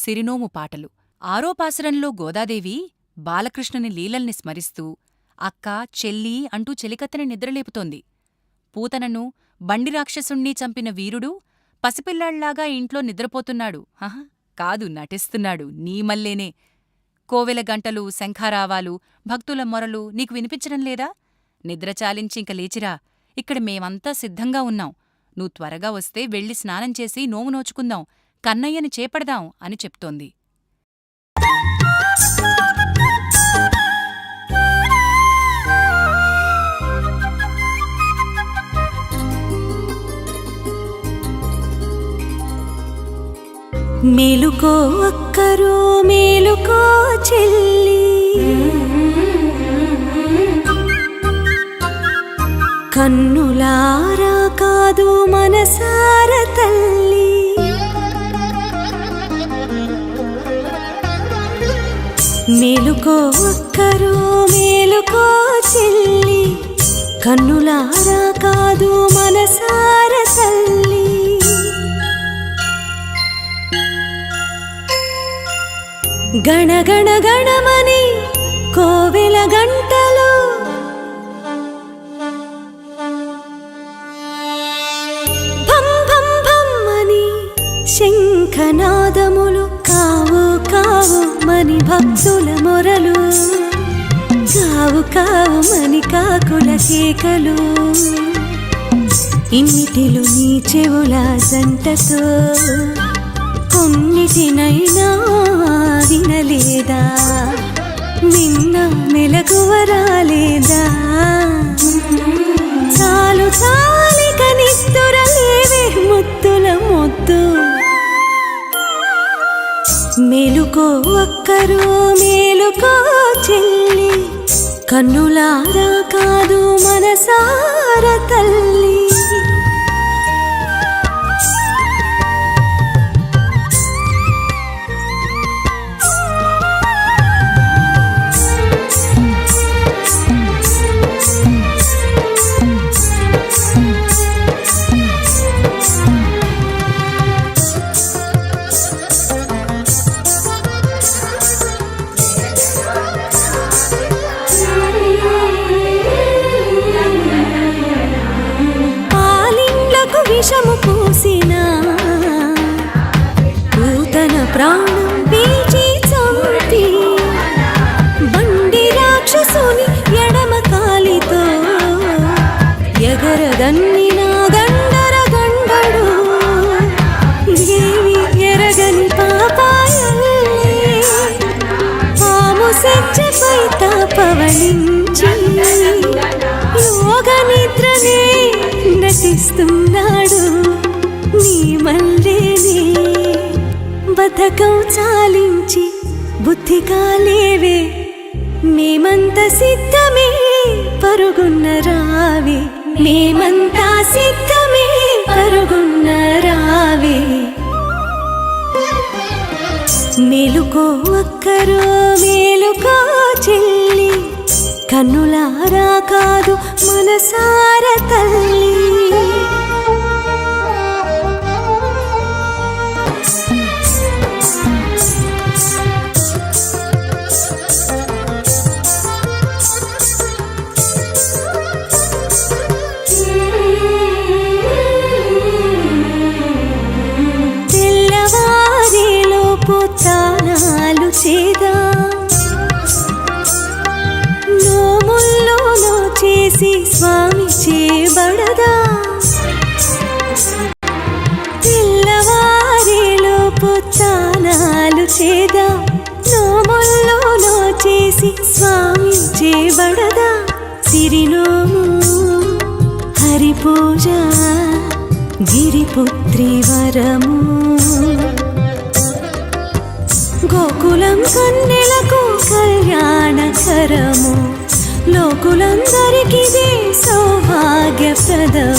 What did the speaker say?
సిరినోము పాటలు. ఆరోపాసురంలో గోదాదేవి బాలకృష్ణుని లీలల్ని స్మరిస్తూ అక్కా చెల్లీ అంటూ చెలికత్తెని నిద్రలేపుతోంది. పూతనను బండి రాక్షసుణ్ణి చంపిన వీరుడు పసిపిల్లాళ్ళాగా ఇంట్లో నిద్రపోతున్నాడు. హహ కాదు నటిస్తున్నాడు. నీమల్లేనే కోవెల గంటలు శంఖారావాలు భక్తుల మొరలు నీకు వినిపించడం లేదా? నిద్ర చాలించింక లేచిరా. ఇక్కడ మేమంతా సిద్ధంగా ఉన్నాం. నువ్వు త్వరగా వస్తే వెళ్ళి స్నానం చేసి నోము నోచుకుందాం. కన్నయ్యని చేపడదాం అని చెప్తోంది. మేలుకో అక్కరో మేలుకో చెల్లి. కన్నులారా కాదు మనసార తల్లి. మేలుకో అక్కరు మేలుకో చెల్లి. కన్నులారా కాదు మనసార తల్లి. గణగణ గణమని కోవెల గంటలు. భం భం భం అని శంఖనాదము భక్తుల మొరలు. కావు కావు మని కాకుల కేకలు. ఇన్నిటిలు నీ చెవుల జంటతో. కొన్నిటినైనా వినలేదా? నిన్న మెలకువరాలేదా? చాలు చాలు. మేలుకో ఒక్కరు మేలుకో చెల్లి. కన్నులారా కాదు మనసార తల్లి. విషము పూసిన పూతన ప్రాణం పీచి చంపి బండి రాక్షసుని ఎడమ కాలితో ఎగరదన్నిన గండర గండడు. ఏమి ఎరగని పాపాయల్లే పాము సెచ్చపై యోగ నిద్ర ఇస్తున్నాడు నీ మల్లేనే బతకం చాలించి బుద్ధిగా లేవే మేమంత సిద్ధమే పరుగున్న రావే. మేమంతా సిద్ధమే పరుగున్న రావే. మేలుకో అక్కరో మేలుకో కన్నులారా కాదు మనసార తల్లి. తెల్లవారేలోపు తానాలు చేదా చేసి స్వామి చేయబడదా తెల్లవారేలోపు తానాలు చేదా? నోముల్లోనో చేసి స్వామి చేయబడదా సిరినోము హరి పూజ గిరిపుత్రి వరము. గోకులం కన్నెలకు కళ్యాణకరము. లోకులం the